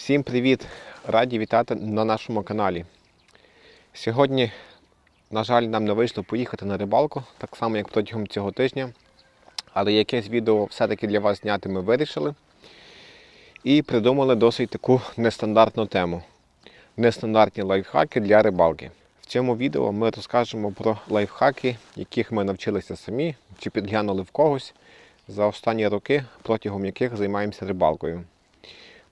Всім привіт! Раді вітати на нашому каналі. Сьогодні, на жаль, нам не вийшло поїхати на рибалку, так само як протягом цього тижня. Але якесь відео все-таки для вас зняти ми вирішили. І придумали досить таку нестандартну тему. Нестандартні лайфхаки для рибалки. В цьому відео ми розкажемо про лайфхаки, яких ми навчилися самі чи підглянули в когось за останні роки, протягом яких займаємося рибалкою.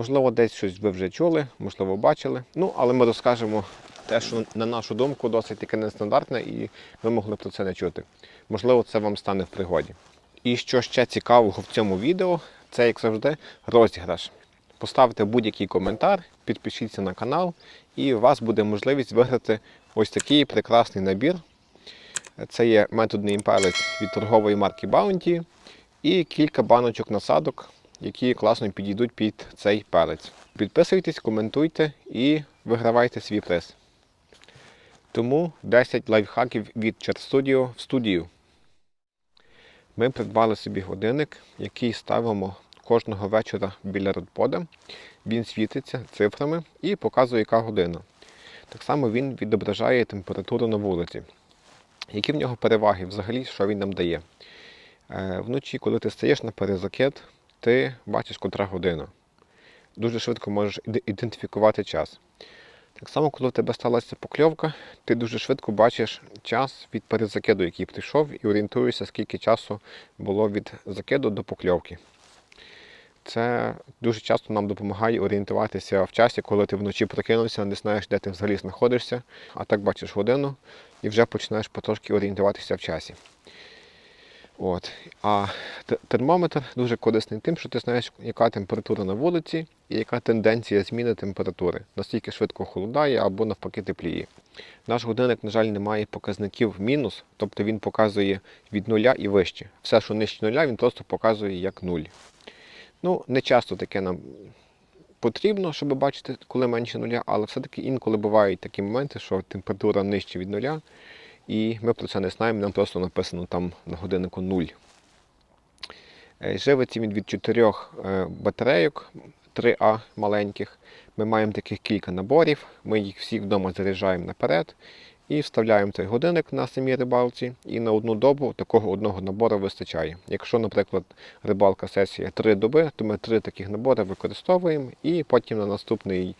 Можливо, десь щось ви вже чули, можливо, бачили. Ну, але ми розкажемо те, що на нашу думку досить таке нестандартне, і ви могли про це не чути. Можливо, це вам стане в пригоді. І що ще цікавого в цьому відео, це, як завжди, розіграш. Поставте будь-який коментар, підпишіться на канал, і у вас буде можливість виграти ось такий прекрасний набір. Це є методний палець від торгової марки Bounty і кілька баночок насадок, які класно підійдуть під цей палець. Підписуйтесь, коментуйте і вигравайте свій приз. Тому 10 лайфхаків від Studio в студію. Ми придбали собі годинник, який ставимо кожного вечора біля родпода. Він світиться цифрами і показує, яка година. Так само він відображає температуру на вулиці. Які в нього переваги взагалі, що він нам дає? Е, Вночі, коли ти стаєш на перезакид, ти бачиш, котра година. Дуже швидко можеш ідентифікувати час. Так само, коли в тебе сталася покльовка, ти дуже швидко бачиш час від перезакиду, який прийшов, і орієнтуєшся, скільки часу було від закиду до покльовки. Це дуже часто нам допомагає орієнтуватися в часі, коли ти вночі прокинувся, не знаєш, де ти взагалі знаходишся, а так бачиш годину і вже починаєш потрошки орієнтуватися в часі. От. А термометр дуже корисний тим, що ти знаєш, яка температура на вулиці і яка тенденція зміни температури, наскільки швидко холодає або навпаки тепліє. Наш годинник, на жаль, не має показників мінус, тобто він показує від нуля і вище. Все, що нижче нуля, він просто показує як нуль. Ну, не часто таке нам потрібно, щоб бачити, коли менше нуля, але все-таки інколи бувають такі моменти, що температура нижче від нуля, і ми про це не знаємо, нам просто написано там на годиннику 0. Е, Живиться він від чотирьох е, батарейок 3А маленьких. Ми маємо таких кілька наборів, ми їх всі вдома заряджаємо наперед і вставляємо цей годинник на самій рибалці. І на одну добу такого одного набору вистачає. Якщо, наприклад, рибалка сесія 3 доби, то ми три таких набори використовуємо і потім на, наступний,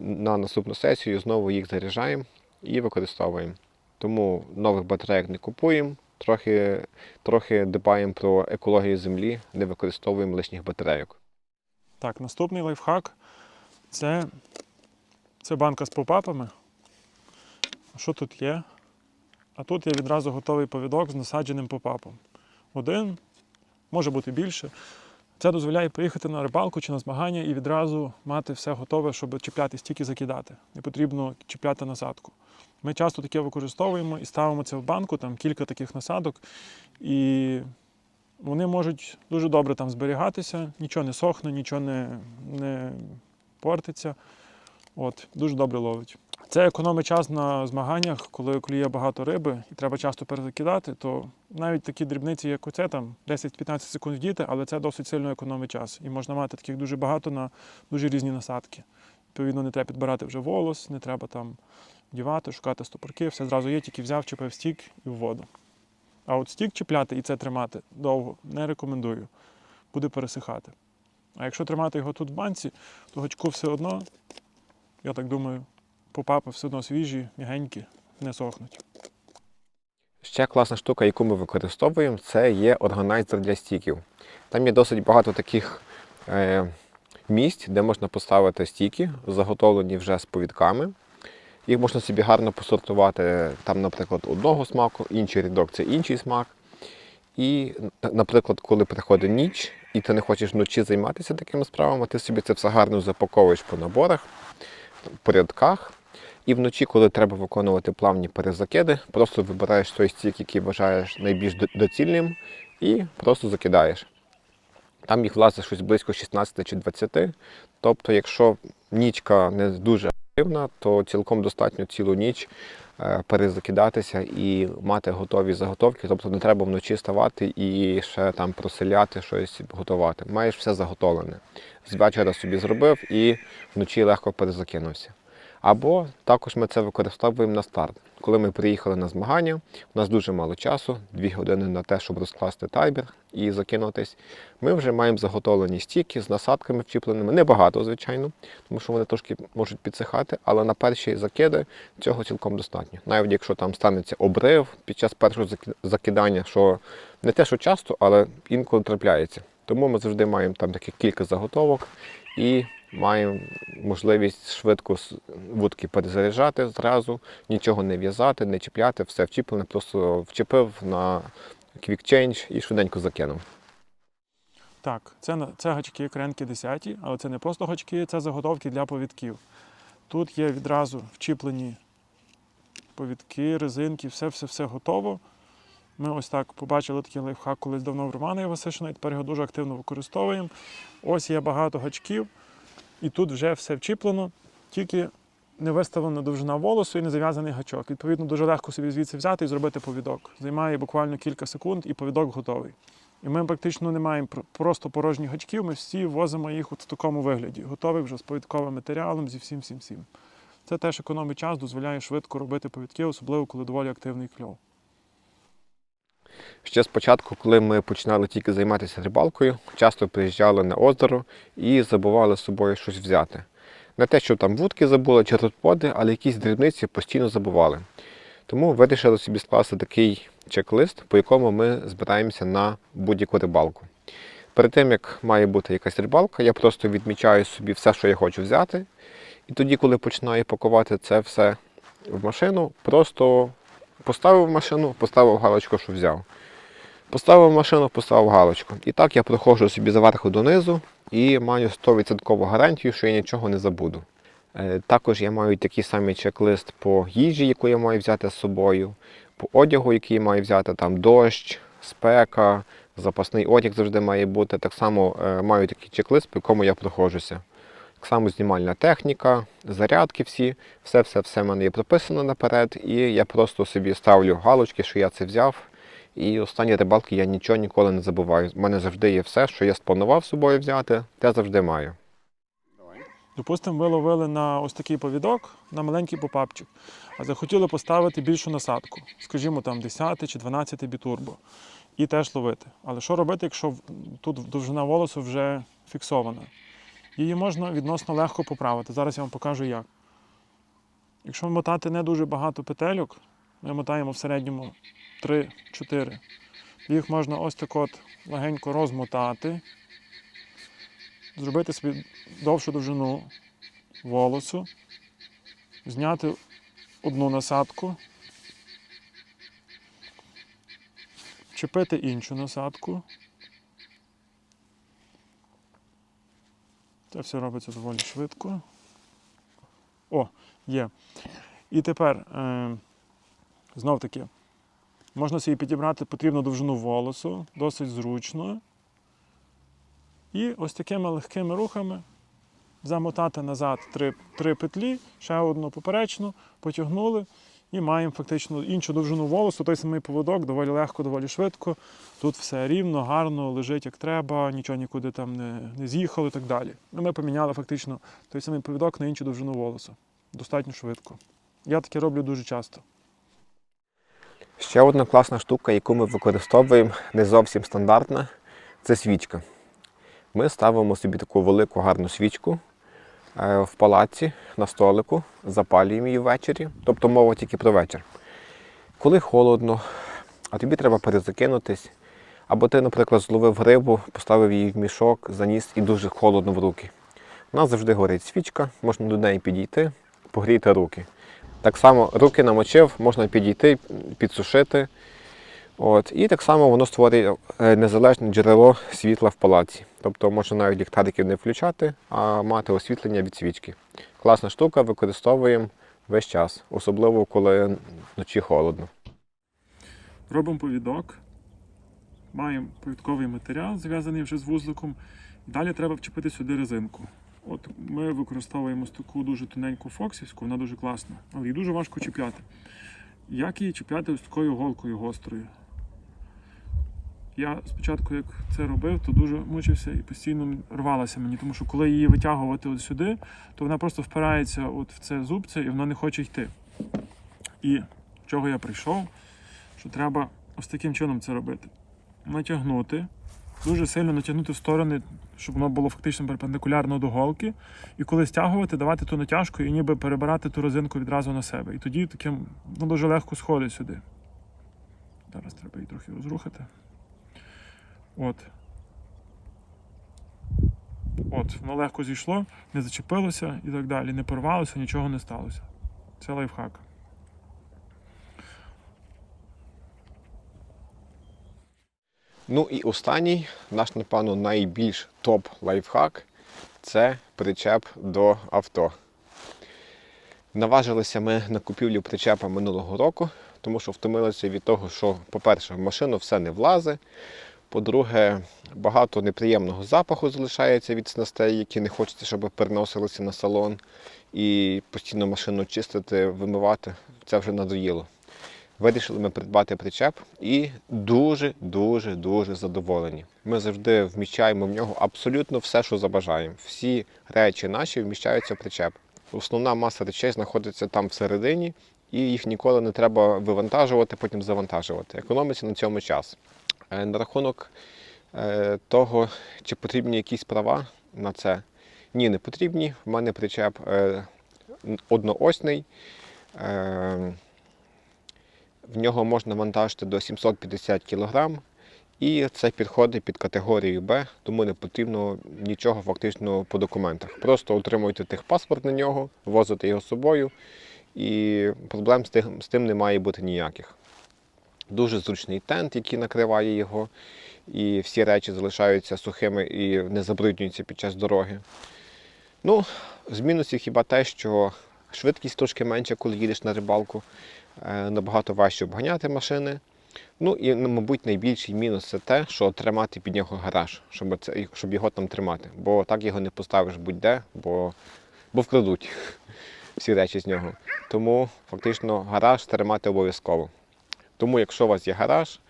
на наступну сесію знову їх заряджаємо і використовуємо. Тому нових батарейок не купуємо, трохи, трохи дбаємо про екологію землі, не використовуємо лишніх батарейок. Так, наступний лайфхак це, це банка з попапами. Що тут є? А тут є відразу готовий повідок з насадженим попапом. Один, може бути більше. Це дозволяє приїхати на рибалку чи на змагання і відразу мати все готове, щоб чіпляти стільки закидати. Не потрібно чіпляти насадку. Ми часто таке використовуємо і ставимо це в банку, там кілька таких насадок, і вони можуть дуже добре там зберігатися, нічого не сохне, нічого не, не портиться. От, дуже добре ловить. Це економить час на змаганнях, коли клює багато риби і треба часто перезакидати, то навіть такі дрібниці, як оце, там 10-15 секунд діти, але це досить сильно економить час. І можна мати таких дуже багато на дуже різні насадки. Відповідно, не треба підбирати вже волос, не треба там дівати, шукати стопорки, все зразу є, тільки взяв, чіпив стік і в воду. А от стік чіпляти і це тримати довго не рекомендую. Буде пересихати. А якщо тримати його тут в банці, то гачку все одно, я так думаю, попапи все одно свіжі, м'ягенькі, не сохнуть. Ще класна штука, яку ми використовуємо, це є органайзер для стіків. Там є досить багато таких е, місць, де можна поставити стіки, заготовлені вже з повідками. Їх можна собі гарно посортувати, там, наприклад, одного смаку, інший рядок це інший смак. І, наприклад, коли приходить ніч, і ти не хочеш вночі займатися такими справами, ти собі це все гарно запаковуєш по наборах, по рядках. І вночі, коли треба виконувати плавні перезакиди, просто вибираєш той стік, який вважаєш найбільш доцільним, і просто закидаєш. Там їх влазить щось близько 16 чи 20. Тобто, якщо нічка не дуже то цілком достатньо цілу ніч е, перезакидатися і мати готові заготовки. Тобто не треба вночі ставати і ще там проселяти щось готувати. Маєш все заготовлене. З вечора собі зробив і вночі легко перезакинувся. Або також ми це використовуємо на старт. Коли ми приїхали на змагання, у нас дуже мало часу, дві години на те, щоб розкласти тайбер і закинутись. Ми вже маємо заготовлені стіки з насадками вчіпленими. Небагато, звичайно, тому що вони трошки можуть підсихати, але на перші закиди цього цілком достатньо. Навіть якщо там станеться обрив під час першого закидання, що не те, що часто, але інколи трапляється. Тому ми завжди маємо там таких кілька заготовок і маємо можливість швидко вудки перезаряджати зразу, нічого не в'язати, не чіпляти, все вчіплене, просто вчепив на quick change і швиденько закинув. Так, це, це гачки кренки 10, але це не просто гачки, це заготовки для повідків. Тут є відразу вчіплені повідки, резинки, все, все, все готово. Ми ось так побачили такий лайфхак колись давно в Романа Івасишина, і тепер його дуже активно використовуємо. Ось є багато гачків, і тут вже все вчіплено, тільки не виставлена довжина волосу і не зав'язаний гачок. Відповідно, дуже легко собі звідси взяти і зробити повідок. Займає буквально кілька секунд, і повідок готовий. І ми практично не маємо просто порожніх гачків, ми всі возимо їх от в такому вигляді, готових вже з повідковим матеріалом, зі всім всім всім. Це теж економить час, дозволяє швидко робити повідки, особливо коли доволі активний кльов. Ще спочатку, коли ми починали тільки займатися рибалкою, часто приїжджали на озеро і забували з собою щось взяти. Не те, що там вудки забули чи розподи, але якісь дрібниці постійно забували. Тому вирішили собі скласти такий чек-лист, по якому ми збираємося на будь-яку рибалку. Перед тим, як має бути якась рибалка, я просто відмічаю собі все, що я хочу взяти. І тоді, коли починаю пакувати це все в машину, просто поставив машину, поставив галочку, що взяв. Поставив машину, поставив галочку. І так я проходжу собі зверху донизу і маю 100% гарантію, що я нічого не забуду. Е, Також я маю такий самий чек-лист по їжі, яку я маю взяти з собою, по одягу, який я маю взяти, там дощ, спека, запасний одяг завжди має бути. Так само е, маю такий чек-лист, по якому я проходжуся. Так само знімальна техніка, зарядки всі, все-все-все в мене є прописано наперед, і я просто собі ставлю галочки, що я це взяв. І останні рибалки я нічого ніколи не забуваю. У мене завжди є все, що я спланував з собою взяти, те завжди маю. Допустимо, ви ловили на ось такий повідок, на маленький попапчик, а захотіли поставити більшу насадку, скажімо, там 10 чи 12 бітурбо, і теж ловити. Але що робити, якщо тут довжина волосу вже фіксована? Її можна відносно легко поправити. Зараз я вам покажу як. Якщо мотати не дуже багато петельок, ми мотаємо в середньому 3-4. Їх можна ось так от легенько розмотати, зробити собі довшу довжину волосу, зняти одну насадку, чепити іншу насадку. Це все робиться доволі швидко. О, є. І тепер е, знов таки, можна собі підібрати потрібну довжину волосу, досить зручно. І ось такими легкими рухами замотати назад три, три петлі, ще одну поперечну, потягнули і маємо фактично іншу довжину волосу, той самий поводок, доволі легко, доволі швидко. Тут все рівно, гарно, лежить як треба, нічого нікуди там не, не з'їхало і так далі. Ну, ми поміняли фактично той самий повідок на іншу довжину волосу. Достатньо швидко. Я таке роблю дуже часто. Ще одна класна штука, яку ми використовуємо, не зовсім стандартна, це свічка. Ми ставимо собі таку велику гарну свічку в палаці на столику, запалюємо її ввечері, тобто мова тільки про вечір. Коли холодно, а тобі треба перезакинутись, або ти, наприклад, зловив рибу, поставив її в мішок, заніс і дуже холодно в руки. У нас завжди горить свічка, можна до неї підійти, погріти руки. Так само руки намочив, можна підійти, підсушити. От. І так само воно створює е, незалежне джерело світла в палаці. Тобто можна навіть ліхтариків не включати, а мати освітлення від свічки. Класна штука, використовуємо весь час, особливо коли вночі холодно. Робимо повідок. Маємо повідковий матеріал, зв'язаний вже з вузликом. Далі треба вчепити сюди резинку. От ми використовуємо таку дуже тоненьку фоксівську, вона дуже класна, але її дуже важко чіпляти. Як її чіпляти ось такою голкою гострою? Я спочатку, як це робив, то дуже мучився і постійно рвалася мені, тому що коли її витягувати от сюди, то вона просто впирається от в це зубце і вона не хоче йти. І до чого я прийшов, що треба ось таким чином це робити. Натягнути, дуже сильно натягнути в сторони, щоб воно було фактично перпендикулярно до голки. І коли стягувати, давати ту натяжку і ніби перебирати ту резинку відразу на себе. І тоді таким ну, дуже легко сходить сюди. Зараз треба її трохи розрухати. От. От, воно легко зійшло, не зачепилося і так далі, не порвалося, нічого не сталося. Це лайфхак. Ну і останній, наш, напевно, найбільш топ лайфхак це причеп до авто. Наважилися ми на купівлю причепа минулого року, тому що втомилися від того, що, по-перше, в машину все не влазить. По-друге, багато неприємного запаху залишається від снастей, які не хочеться, щоб переносилися на салон. І постійно машину чистити, вимивати це вже надоїло. Вирішили ми придбати причеп і дуже, дуже, дуже задоволені. Ми завжди вміщаємо в нього абсолютно все, що забажаємо. Всі речі наші вміщаються в причеп. Основна маса речей знаходиться там всередині, і їх ніколи не треба вивантажувати, потім завантажувати. Економиться на цьому час. Е, На рахунок е, того, чи потрібні якісь права на це. Ні, не потрібні. В мене причеп е, одноосний. В нього можна вантажити до 750 кг, і це підходить під категорію Б, тому не потрібно нічого фактично по документах. Просто отримуєте техпаспорт на нього, возите його з собою, і проблем з тим, з тим не має бути ніяких. Дуже зручний тент, який накриває його, і всі речі залишаються сухими і не забруднюються під час дороги. Ну, з мінусів хіба те, що швидкість трошки менша, коли їдеш на рибалку, е, набагато важче обганяти машини. Ну і, ну, мабуть, найбільший мінус це те, що тримати під нього гараж, щоб, це, щоб його там тримати. Бо так його не поставиш будь-де, бо, бо вкрадуть всі речі з нього. Тому фактично гараж тримати обов'язково. Тому, якщо у вас є гараж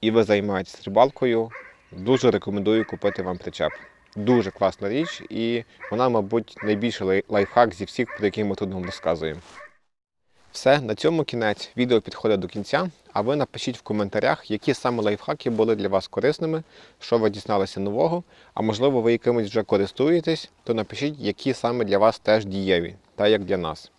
і ви займаєтесь рибалкою, дуже рекомендую купити вам причеп. Дуже класна річ, і вона, мабуть, найбільший лайфхак зі всіх, про які ми тут вам розказуємо. Все, на цьому кінець. Відео підходить до кінця. А ви напишіть в коментарях, які саме лайфхаки були для вас корисними, що ви дізналися нового, а можливо, ви якимось вже користуєтесь, то напишіть, які саме для вас теж дієві, так як для нас.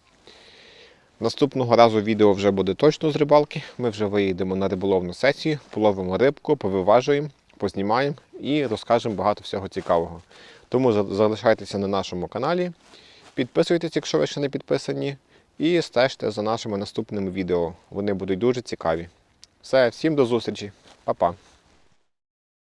Наступного разу відео вже буде точно з рибалки. Ми вже виїдемо на риболовну сесію, половимо рибку, повиважуємо, познімаємо і розкажемо багато всього цікавого. Тому залишайтеся на нашому каналі, підписуйтесь, якщо ви ще не підписані, і стежте за нашими наступними відео. Вони будуть дуже цікаві. Все, всім до зустрічі, Па-па!